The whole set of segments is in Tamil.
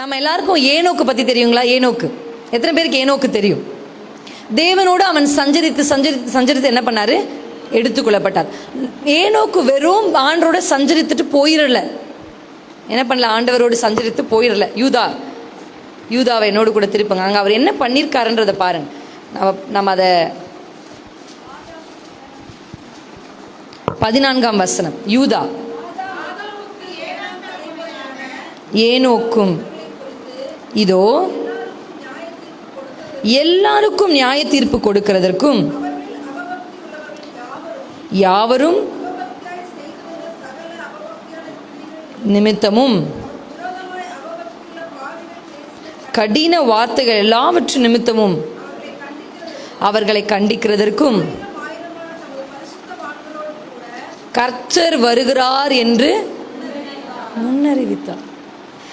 நம்ம எல்லாருக்கும் ஏனோக்கு பற்றி தெரியுங்களா? ஏனோக்கு. எத்தனை பேருக்கு ஏனோக்கு தெரியும்? தேவனோடு அவன் சஞ்சரித்து சஞ்சரித்து சஞ்சரித்து என்ன பண்ணாரு? எடுத்துக்கொள்ளப்பட்டார். ஏனோக்கு வெறும் ஆண்டரோட சஞ்சரித்துட்டு போயிடல என்ன பண்ணல? ஆண்டவரோடு சஞ்சரித்து போயிடல யூதா யூதாவை என்னோடு கூட திருப்புங்க. அங்கே அவர் என்ன பண்ணியிருக்காருன்றதை பாருங்க. நம்ம நம்ம அதை பதினான்காம் வசனம். யூதா. ஏனோக்கும். இதோ எல்லாருக்கும் நியாய தீர்ப்பு கொடுக்கிறதற்கும் யாவரும் நிமித்தமும் கடின வார்த்தைகள் எல்லாவற்றின் நிமித்தமும் அவர்களை கண்டிக்கிறதற்கும் கர்த்தர் வருகிறார் என்று முன்னறிவித்தார்.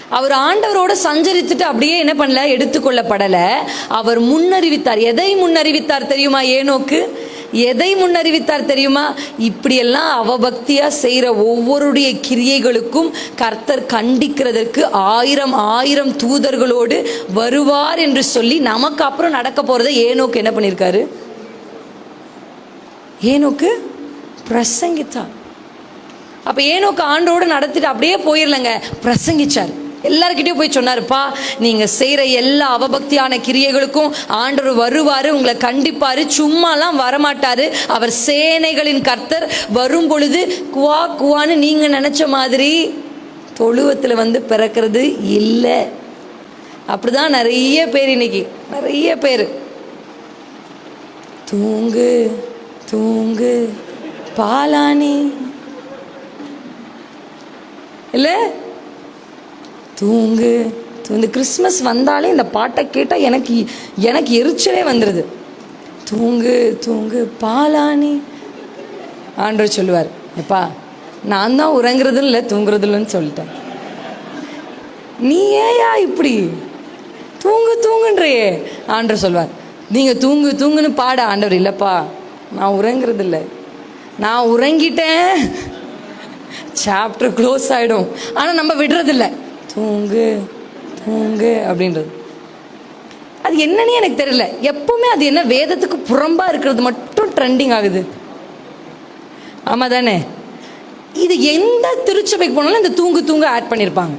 அவர் ஆண்டவரோட சஞ்சரித்துட்டு அப்படியே என்ன பண்ணல? எடுத்துக்கொள்ளப்படல. அவர் முன்னறிவித்தார். எதை முன்னறிவித்தார் தெரியுமா ஏனோக்கு? எதை முன்னறிவித்தார் தெரியுமா? இப்படியெல்லாம் அவபக்தியா செய்கிற ஒவ்வொருடைய கிரியைகளுக்கும் கர்த்தர் கண்டிக்கிறதற்கு ஆயிரம் ஆயிரம் தூதர்களோடு வருவார் என்று சொல்லி நமக்கு அப்புறம் நடக்க போறதை ஏனோக்கு என்ன பண்ணியிருக்காரு? ஏனோக்கு பிரசங்கித்தார். அப்ப ஏனோக்கு ஆண்டோடு நடத்திட்டு அப்படியே போயிடலங்க பிரசங்கிச்சார். எல்லாருக்கிட்டையும் போய் சொன்னாருப்பா நீங்கள் செய்கிற எல்லா அவபக்தியான கிரியைகளுக்கும் ஆண்டவர் வருவார் உங்களை கண்டிப்பார். சும்மாலாம் வரமாட்டார். அவர் சேனைகளின் கர்த்தர் வரும் பொழுது குவா குவான்னு நீங்கள் நினச்ச மாதிரி தொழுவத்தில் வந்து பிறக்கிறது இல்லை. அப்படிதான் நிறைய பேர் இன்னைக்கு நிறைய பேர். தூங்கு தூங்கு பாலானி இல்லை? தூங்கு இந்த கிறிஸ்மஸ் வந்தாலே இந்த பாட்டை கேட்டால் எனக்கு எனக்கு எரிச்சலே வந்துடுது தூங்கு தூங்கு பாலானி. ஆண்டவர் சொல்லுவார் எப்பா நான் தான் உறங்குறதும் இல்லை தூங்குறது இல்லைன்னு சொல்லிட்டேன். நீ ஏயா இப்படி? தூங்கு தூங்குன்றையே ஆண்டவர் சொல்வார் நீங்கள் தூங்கு தூங்குன்னு பாட ஆண்டவர் இல்லைப்பா நான் உறங்குறது இல்லை. நான் உறங்கிட்டேன். சாப்டர் க்ளோஸ் ஆகிடும் ஆனால் நம்ம விடுறதில்ல தூங்கு தூங்கு அப்படின்றது. அது என்னன்னு எனக்கு தெரியல. எப்பவுமே அது என்ன வேதத்துக்கு புறம்பாக இருக்கிறது மட்டும் ட்ரெண்டிங் ஆகுது. ஆமாம் தானே இது எந்த திருச்சபைக்கு போனாலும் இந்த தூங்கு தூங்கு ஆட் பண்ணியிருப்பாங்க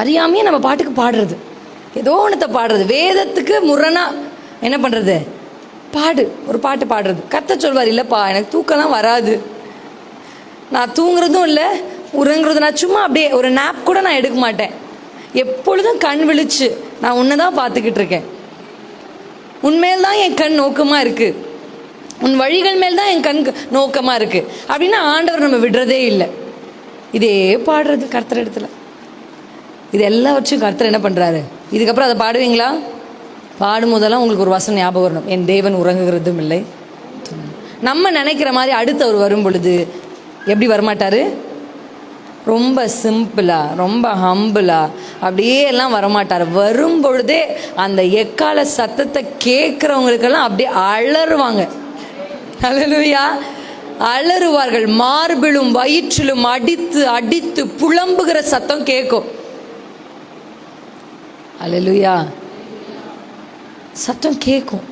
அறியாமையே நம்ம பாட்டுக்கு பாடுறது. ஏதோ ஒன்றத்தை பாடுறது. வேதத்துக்கு முரணா என்ன பண்ணுறது பாடு. ஒரு பாட்டு பாடுறது. கத்த சொல்வார் இல்லைப்பா எனக்கு தூக்கம்லாம் வராது. நான் தூங்குறதும் இல்லை உறங்குறது நான் சும்மா அப்படியே ஒரு நாப் கூட நான் எடுக்க மாட்டேன். எப்பொழுதும் கண் விழிச்சு நான் உன்னை தான் பார்த்துக்கிட்டு இருக்கேன். உன்மேல் தான் என் கண் நோக்கமாக இருக்குது உன் வழிகள் மேல் தான் என் கண் நோக்கமாக இருக்குது அப்படின்னா ஆண்டவர் நம்ம விடுறதே இல்லை. இதே பாடுறது கர்த்தர் இடத்துல. இது எல்லாவற்றையும் கர்த்தர் என்ன பண்ணுறாரு இதுக்கப்புறம் அதை பாடுவீங்களா? பாடும் போதெல்லாம் உங்களுக்கு ஒரு வசனம் ஞாபகம் வரணும். என் தேவன் உறங்குகிறதும் இல்லை. நம்ம நினைக்கிற மாதிரி அடுத்து அவர் வரும் பொழுது எப்படி வரமாட்டார்? ரொம்ப சிம்பிளாக ரொம்ப ஹம்பிளாக அப்படியே எல்லாம் வரமாட்டார். வரும் பொழுதே அந்த எக்கால சத்தத்தை கேட்குறவங்களுக்கெல்லாம் அப்படியே அலறுவாங்க. அலலுயா அலறுவார்கள். மார்பிலும் வயிற்றிலும் அடித்து அடித்து புலம்புகிற சத்தம் கேட்கும். அலலுயா சத்தம் கேட்கும்.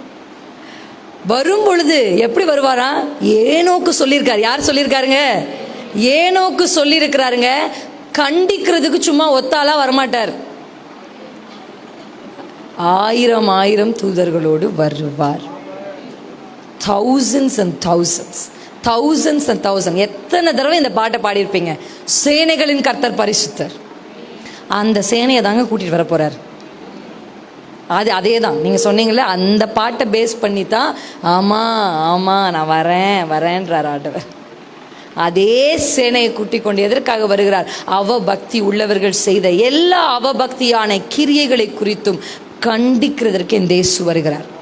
வரும் பொழுது எப்படி வருவாரா ஏனோக்கு சொல்லியிருக்காரு. யார் சொல்லியிருக்காருங்க? ஏனோக்கு சொல்லியிருக்கிறாருங்க கண்டிக்கிறதுக்கு சும்மா ஒத்தாலா வரமாட்டார். ஆயிரம் ஆயிரம் தூதர்களோடு வருவார். Thousands and thousands thousands and thousand எத்தனை தடவை இந்த பாட்டை பாடியிருப்பீங்க? சேனைகளின் கர்த்தர் பரிசுத்தர். அந்த சேனையை தாங்க கூட்டிகிட்டு வர போகிறார் அது அதே தான் நீங்கள் சொன்னீங்களே அந்த பாட்டை பேஸ் பண்ணி தான் ஆமாம் ஆமாம் நான் வரேன் வரேன்றார் ஆண்டவர். அதே சேனையை கூட்டிக் கொண்டு எதற்காக வருகிறார்? அவபக்தி உள்ளவர்கள் செய்த எல்லா அவபக்தியான கிரியைகளை குறித்தும் கண்டிக்கிறதற்கு என் தேசு வருகிறார்.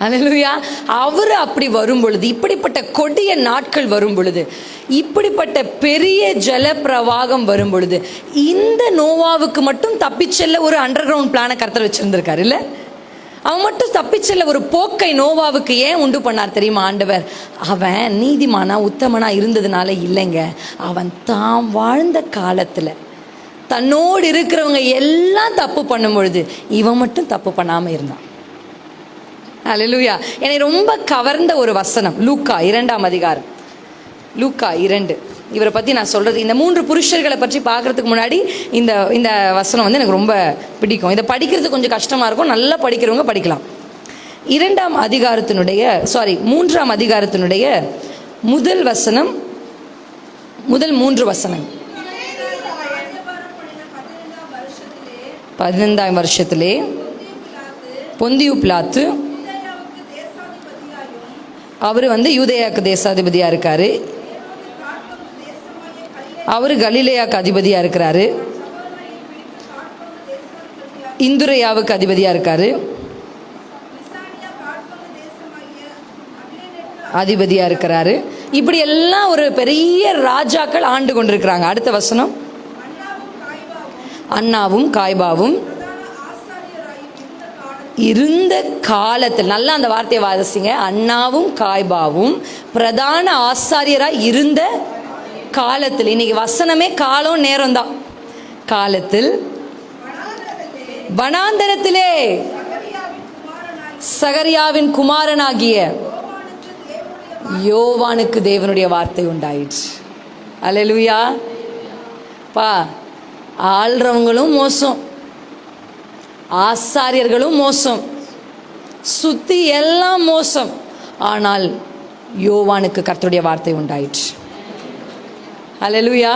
அல்லேலூயா. அவர் அப்படி வரும் பொழுது இப்படிப்பட்ட கொடிய நாட்கள் வரும் பொழுது இப்படிப்பட்ட பெரிய ஜல பிரவாகம் வரும் பொழுது இந்த நோவாவுக்கு மட்டும் தப்பிச்செல்ல ஒரு அண்டர் கிரவுண்ட் பிளானை கருத்தர் வச்சிருந்திருக்காரு இல்லை? அவன் மட்டும் தப்பிச்சல ஒரு போக்கை நோவாவுக்கு ஏன் உண்டு பண்ணார் தெரியுமா ஆண்டவர்? அவன் நீதிமானா உத்தமனா இருந்ததுனால இல்லைங்க. அவன் தான் வாழ்ந்த காலத்துல தன்னோடு இருக்கிறவங்க எல்லாம் தப்பு பண்ணும் பொழுது இவன் மட்டும் தப்பு பண்ணாமல் இருந்தான். அலலுயா என்னை ரொம்ப கவர்ந்த ஒரு வசனம் லூக்கா இரண்டாம் அதிகாரம். லூக்கா இரண்டு. இவரை பற்றி நான் சொல்கிறது இந்த மூன்று புருஷர்களை பற்றி பார்க்குறதுக்கு முன்னாடி இந்த இந்த வசனம் வந்து எனக்கு ரொம்ப பிடிக்கும். இதை படிக்கிறது கொஞ்சம் கஷ்டமாக இருக்கும். நல்லா படிக்கிறவங்க படிக்கலாம். இரண்டாம் அதிகாரத்தினுடைய சாரி மூன்றாம் அதிகாரத்தினுடைய முதல் வசனம் முதல் மூன்று வசனம். பதினைந்தாம் வருஷத்திலே பொந்தியு பிளாத்து அவர் வந்து யூதேயாக்கு தேசாதிபதியாக இருக்காரு. அவர் கலிலேயாவுக்கு அதிபதியாக இருக்கிறாரு. இந்துரையாவுக்கு அதிபதியாக இருக்காரு. அதிபதியாக இருக்கிறாரு. இப்படி எல்லாம் ஒரு பெரிய ராஜாக்கள் ஆண்டு கொண்டிருக்கிறாங்க. அடுத்த வசனம். அண்ணாவும் காய்பாவும் இருந்த காலத்தில் நல்லா அந்த வார்த்தையை வாசிங்க. அண்ணாவும் காய்பாவும் பிரதான ஆசாரியராக இருந்த காலத்தில் இன்னைக்கு வசனமே காலம் நேரம் தான் காலத்தில் வனாந்தரத்திலே சகரியாவின் குமாரனாகிய யோவானுக்கு தேவனுடைய வார்த்தை உண்டாயிடுச்சு அலலுயா பா ஆள்றவங்களும் மோசம். ஆசாரியர்களும் மோசம். சுத்தி எல்லாம் மோசம். ஆனால் யோவானுக்கு கர்த்தருடைய வார்த்தை உண்டாயிற்று. அலலுயா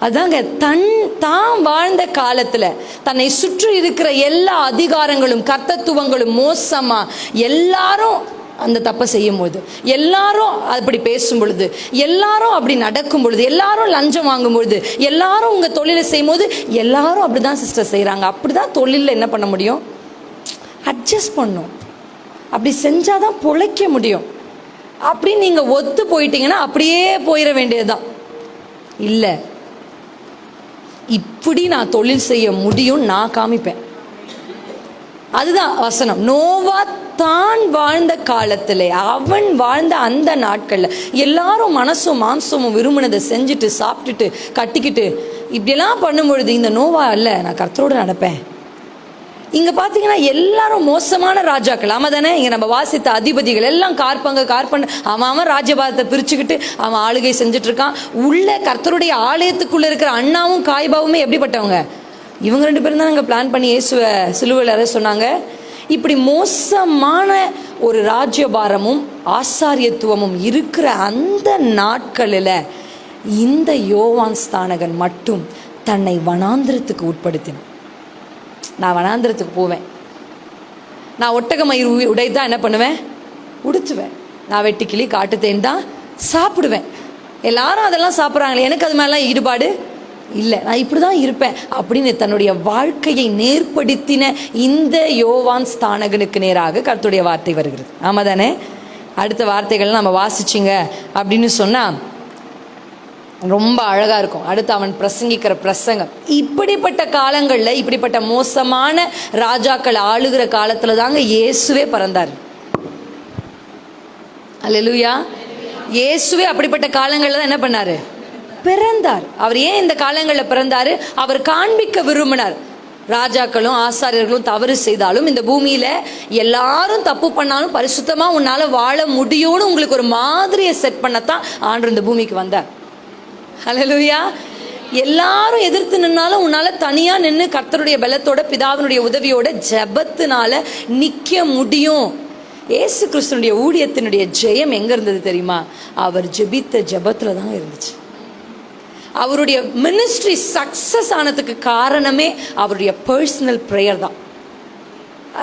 அதாங்க தன் தான் வாழ்ந்த காலத்துல தன்னை சுற்றி இருக்கிற எல்லா அதிகாரங்களும் கர்த்தத்துவங்களும் மோசமா எல்லாரும் அந்த தப்பை செய்யும் பொழுது எல்லாரும் அப்படி பேசும் பொழுது எல்லாரும் அப்படி நடக்கும் பொழுது எல்லாரும் லஞ்சம் வாங்கும் பொழுது எல்லாரும் உங்க தொழிலை செய்யும் போது எல்லாரும் அப்படிதான் சிஸ்டர் செய்றாங்க. அப்படிதான் தொழிலில் என்ன பண்ண முடியும்? அட்ஜஸ்ட் பண்ணும். அப்படி செஞ்சாதான் பொழைக்க முடியும். அப்படின்னு நீங்கள் ஒத்து போயிட்டீங்கன்னா அப்படியே போயிட வேண்டியதுதான். இல்லை. இப்படி நான் தொழில் செய்ய முடியும் நான் காமிப்பேன். அதுதான் வசனம். நோவா தான் வாழ்ந்த காலத்தில் அவன் வாழ்ந்த அந்த நாட்களில் எல்லாரும் மனசும் மாம்சமும் விரும்பினதை செஞ்சுட்டு சாப்பிட்டுட்டு கட்டிக்கிட்டு இப்படியெல்லாம் பண்ணும் பொழுது இந்த நோவா இல்லை நான் கர்த்தரோடு நடப்பேன். இங்க பாத்தீங்கன்னா எல்லாரும் மோசமான ராஜாக்கள். ஆமா தானே இங்க நம்ம வாசித்த அதிபதிகள் எல்லாம் கார்பங்க கார்பன். அவன் அவன் ராஜ்யபாரத்தை பிரிச்சுக்கிட்டு அவன் ஆளுகை செஞ்சுட்டு இருக்கான் உள்ள கர்த்தருடைய ஆலயத்துக்குள்ள இருக்கிற அண்ணாவும் காய்பாவுமே எப்படிப்பட்டவங்க? இவங்க ரெண்டு பேரும் தான் நாங்கள் பிளான் பண்ணி இயேசுவ சிலுவையில் சொன்னாங்க. இப்படி மோசமான ஒரு ராஜ்யபாரமும் ஆசாரியத்துவமும் இருக்கிற அந்த நாட்களில் இந்த யோவான் ஸ்தானகன் மட்டும் தன்னை வனாந்திரத்துக்கு உட்படுத்தினான். நான் வனாந்திரத்துக்கு போவேன். நான் ஒட்டக மயிர் உ- உடை தான் என்ன பண்ணுவேன்? உடுத்துவேன். நான் வெட்டிக்கிளி காட்டுத்தேன் தான் சாப்பிடுவேன். எல்லாரும் அதெல்லாம் சாப்பிட்றாங்களே எனக்கு அது மேலாம் ஈடுபாடு இல்லை. நான் இப்படி தான் இருப்பேன். அப்படின்னு தன்னுடைய வாழ்க்கையை நேர்படுத்தின இந்த யோவான் ஸ்தானகனுக்கு நேராக கருத்துடைய வார்த்தை வருகிறது. ஆமாம் தானே அடுத்த வார்த்தைகள் நம்ம வாசிச்சிங்க அப்படின்னு சொன்னால் ரொம்ப அழகா இருக்கும். அடுத்து அவன் பிரசங்கிக்கிற பிரசங்கம். இப்படிப்பட்ட காலங்கள்ல இப்படிப்பட்ட மோசமான ராஜாக்கள் ஆளுகிற காலத்துல தாங்க இயேசுவே பிறந்தார். அல்லா இயேசுவே அப்படிப்பட்ட காலங்கள்ல தான் என்ன பண்ணாரு? பிறந்தார். அவர் ஏன் இந்த காலங்களில் பிறந்தார்? அவர் காண்பிக்க விரும்பினார். ராஜாக்களும் ஆசாரியர்களும் தவறு செய்தாலும் இந்த பூமியில் எல்லாரும் தப்பு பண்ணாலும் பரிசுத்தமாக உன்னால் வாழ முடியும்னு உங்களுக்கு ஒரு மாதிரியை செட் பண்ணத்தான் ஆண்டு இந்த பூமிக்கு வந்தார். ஹalleluya எல்லாரும் எதிர்த்து நின்னாலும் உன்னால தனியா நின்று கர்த்தருடைய பலத்தோட பிதாவினுடைய உதவியோட ஜபத்தினால நிக்க முடியும். ஏசு கிறிஸ்துனுடைய ஊழியத்தினுடைய ஜெயம் எங்க இருந்தது தெரியுமா? அவர் ஜெபித்த ஜெபத்துல தான் இருந்துச்சு. அவருடைய மினிஸ்ட்ரி சக்சஸ் ஆனதுக்கு காரணமே அவருடைய பர்சனல் ப்ரேயர் தான்.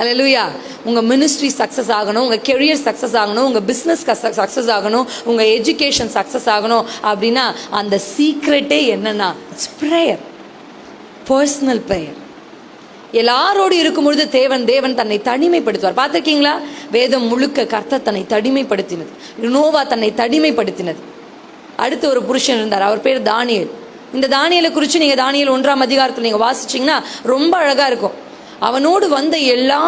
அலலுயா உங்கள் மினிஸ்ட்ரி சக்ஸஸ் ஆகணும் உங்கள் கெரியர் சக்ஸஸ் ஆகணும் உங்கள் பிஸ்னஸ் சக்ஸஸ் ஆகணும் உங்கள் எஜுகேஷன் சக்ஸஸ் ஆகணும் அப்படின்னா அந்த சீக்ரெட்டே என்னன்னா இட்ஸ் ப்ரேயர் பர்சனல் ப்ரேயர் எல்லாரோடு இருக்கும் பொழுது தேவன் தேவன் தன்னை தனிமைப்படுத்துவார். பார்த்துருக்கீங்களா? வேதம் முழுக்க கர்த்த தன்னை தனிமைப்படுத்தினது. நோவா தன்னை தனிமைப்படுத்தினது. அடுத்து ஒரு புருஷன் இருந்தார். அவர் பேர் தானியல். இந்த தானியலை குறித்து நீங்கள் தானியல் ஒன்றாம் அதிகாரத்தில் நீங்கள் வாசிச்சிங்கன்னா ரொம்ப அழகாக இருக்கும். அவனோடு வந்த எல்லா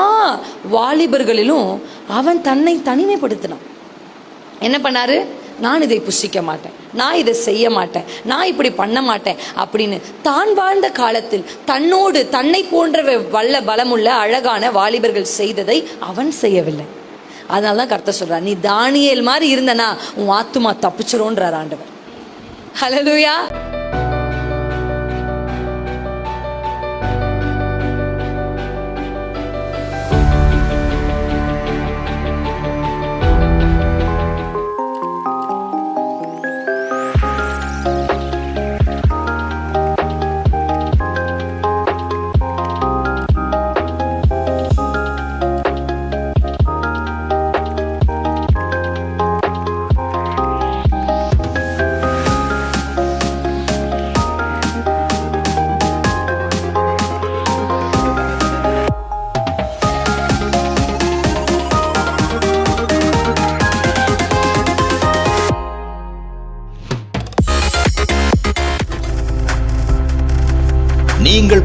வாலிபர்களிலும் அவன் தன்னை தனிமைப்படுத்தினான். என்ன பண்ணாரு? நான் இதை புஷிக்க மாட்டேன். நான் இதை செய்ய மாட்டேன். நான் இப்படி பண்ண மாட்டேன் அப்படின்னு தான் வாழ்ந்த காலத்தில் தன்னோடு தன்னை போன்ற வல்ல பலமுள்ள அழகான வாலிபர்கள் செய்ததை அவன் செய்யவில்லை. அதனால தான் கருத்தை சொல்றார் நீ தானியல் மாதிரி இருந்தனா உன் ஆத்துமா தப்பிச்சிரோன்றார் ஆண்டவர். ஹalleluya.